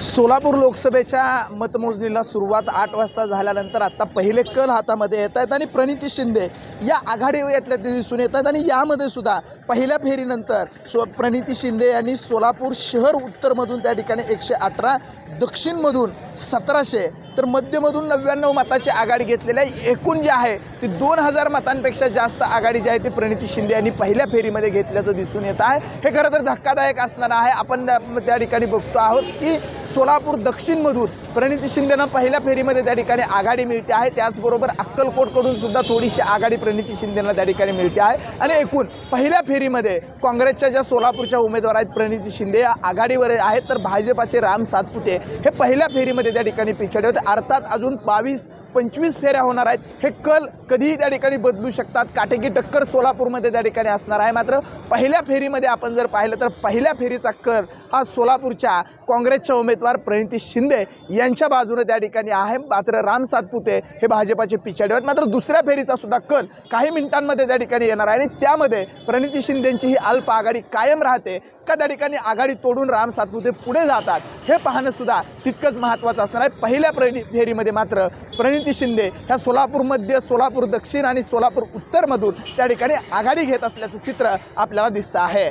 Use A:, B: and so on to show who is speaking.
A: सोलापूर लोकसभेच्या मतमोजणीला सुरुवात आठ वाजता झाल्यानंतर आता पहिले कल हातामध्ये येत आहेत आणि प्रणिती शिंदे या आघाडी येतल्या ते दिसून येत आहेत आणि यामध्ये सुद्धा पहिल्या फेरीनंतर सो प्रणिती शिंदे यांनी सोलापूर शहर उत्तरमधून त्या ठिकाणी एकशे अठरा दक्षिणमधून सतराशे तर मध्यमधून नव्याण्णव मताची आघाडी घेतलेली आहे एकूण जे आहे ती दोन हजार मतांपेक्षा जास्त आघाडी जी आहे ती प्रणिती शिंदे यांनी पहिल्या फेरीमध्ये घेतल्याचं दिसून येत आहे. हे खरं तर धक्कादायक असणार आहे. आपण त्या- त्या ठिकाणी बघतो आहोत की सोलापूर दक्षिणमधून प्रणिती शिंदेना पहिल्या फेरीमध्ये त्या ठिकाणी आघाडी मिळते आहे. त्याचबरोबर अक्कलकोटकडून सुद्धा थोडीशी आघाडी प्रणिती शिंदेना त्या ठिकाणी मिळते आहे. आणि एकूण पहिल्या फेरीमध्ये काँग्रेसच्या ज्या सोलापूरच्या उमेदवार आहेत प्रणिती शिंदे या आघाडीवर आहेत तर भाजपाचे राम सातपुते हे पहिल्या फेरीमध्ये त्या ठिकाणी पिछाडे होते. अर्थात अजून बावीस पंचवीस फेऱ्या होणार आहेत. हे कल कधीही त्या ठिकाणी बदलू शकतात. काटेकी टक्कर सोलापूरमध्ये त्या ठिकाणी असणार आहे. मात्र पहिल्या फेरीमध्ये आपण जर पाहिलं तर पहिल्या फेरीचा कर हा सोलापूरच्या काँग्रेसच्या उमेदवार प्रणिती शिंदे यांच्या बाजूने त्या ठिकाणी आहे. मात्र राम सातपुते हे भाजपाचे पिछाडे आहेत. मात्र दुसऱ्या फेरीचा सुद्धा कल काही मिनिटांमध्ये त्या ठिकाणी येणार आहे. आणि त्यामध्ये प्रणिती शिंदेंची ही अल्प आघाडी कायम राहते का त्या ठिकाणी आघाडी तोडून राम सातपुते पुढे जातात हे पाहणं सुद्धा तितकंच महत्त्वाचं असणार आहे. पहिल्या प्रणि फेरीमध्ये मात्र प्रणिती प्रणिती शिंदे ह्या सोलापूर मध्य सोलापूर दक्षिण आणि सोलापूर उत्तरमधून त्या ठिकाणी आघाडी घेत असल्याचं चित्र आपल्याला दिसतं आहे.